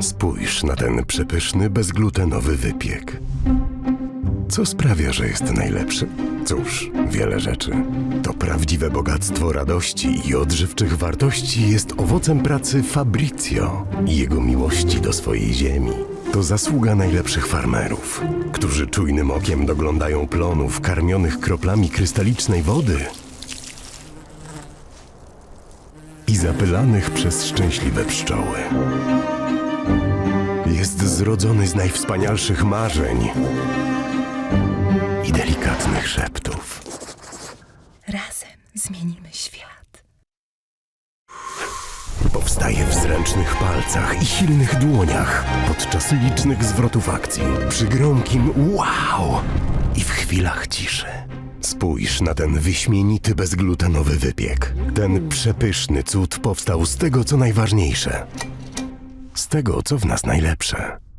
Spójrz na ten przepyszny, bezglutenowy wypiek. Co sprawia, że jest najlepszy? Cóż, wiele rzeczy. To prawdziwe bogactwo radości i odżywczych wartości jest owocem pracy Fabrizio i jego miłości do swojej ziemi. To zasługa najlepszych farmerów, którzy czujnym okiem doglądają plonów karmionych kroplami krystalicznej wody i zapylanych przez szczęśliwe pszczoły. Zrodzony z najwspanialszych marzeń i delikatnych szeptów. Razem zmienimy świat. Powstaje w zręcznych palcach i silnych dłoniach podczas licznych zwrotów akcji, przy gromkim wow i w chwilach ciszy. Spójrz na ten wyśmienity, bezglutenowy wypiek. Ten przepyszny cud powstał z tego, co najważniejsze. Z tego, co w nas najlepsze.